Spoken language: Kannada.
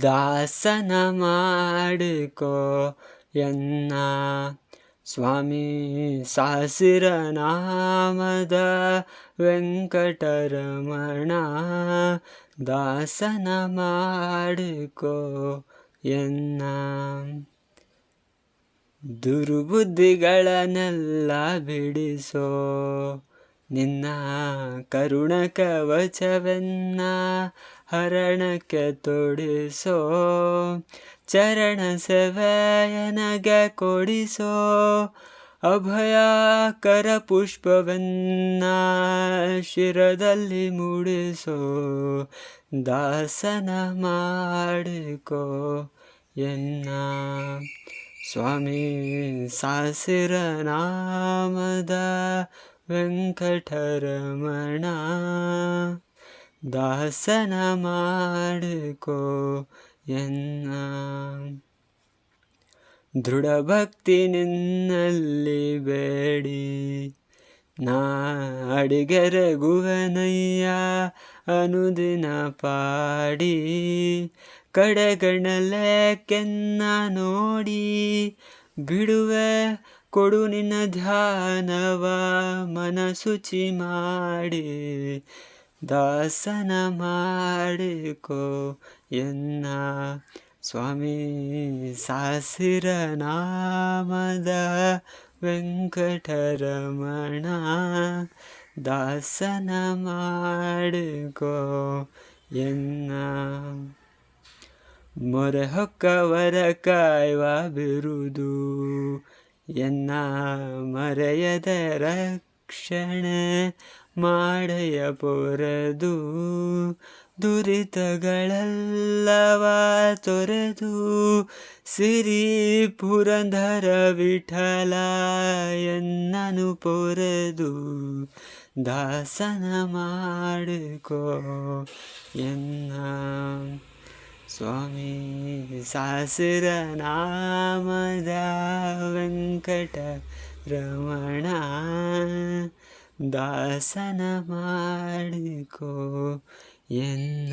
ದಾಸನ ಮಾಡಿಕೋ ಎನ್ನ. ಸ್ವಾಮಿ ಸಾಸಿರ ನಾಮದ ವೆಂಕಟರಮಣ ದಾಸನ ಮಾಡಿಕೋ ಎನ್ನ. ದುರ್ಬುದ್ಧಿಗಳನ್ನೆಲ್ಲ ಬಿಡಿಸೋ ನಿನ್ನ ಕರುಣ ಕವಚವೆನ್ನ ಹರಣಕ್ಕೆ ತೊಡಿಸೋ, ಚರಣ ಸೇವೆಯನಗೆ ಕೊಡಿಸೋ ಅಭಯಕರ ಪುಷ್ಪವನ್ನ ಶಿರದಲ್ಲಿ ಮೂಡಿಸೋ, ದಾಸನ ಮಾಡಿಕೋ ಎನ್ನ. ಸ್ವಾಮಿ, ಸಾಸಿರ ನಾಮದ ವೆಂಕಟರಮಣ ದಾಸನ ಮಾಡಿಕೋ ಎನ್ನ. ದೃಢ ಭಕ್ತಿ ನಿನ್ನಲ್ಲಿ ಬೇಡಿ ನಾ ಅಡಿಗೆರಗುವನಯ್ಯ ಅನುದಿನ ಪಾಡಿ ಕಡೆಗಣಲೆಕ್ಕೆನ್ನ ನೋಡಿ ಬಿಡುವೆ ಕೊಡು ನಿನ್ನ ಧ್ಯಾನವ ಮನಸುಚಿ ಮಾಡಿ ದಾಸನ ಮಾಡಿಕೋ ಎನ್ನ. ಸ್ವಾಮಿ ಸಾಸಿರ ನಾಮದ ವೆಂಕಟರಮಣ, ದಾಸನ ಮಾಡಿಕೋ ಎನ್ನ. ಮೊರೆ ಹೊಕ್ಕವರ ಕಾಯುವ ಬಿರುದು ಎನ್ನ ಮರೆಯದ ರಕ್ಷಣೆ ಮಾಡಯ ಪೊರೆದು. ದುರಿತಗಳೆಲ್ಲವ ತೊರೆದು ಸಿರಿ ಪುರಂದರ ವಿಠಲ ಎನ್ನನು ಪೊರೆದು. ದಾಸನ ಮಾಡಿಕೋ ಎನ್ನ ಸ್ವಾಮಿ ಸಾಸಿರ ನಾಮದ ವೆಂಕಟ ರಮಣ ದಾಸನ ಮಾಡಿಕೋ ಎನ್ನ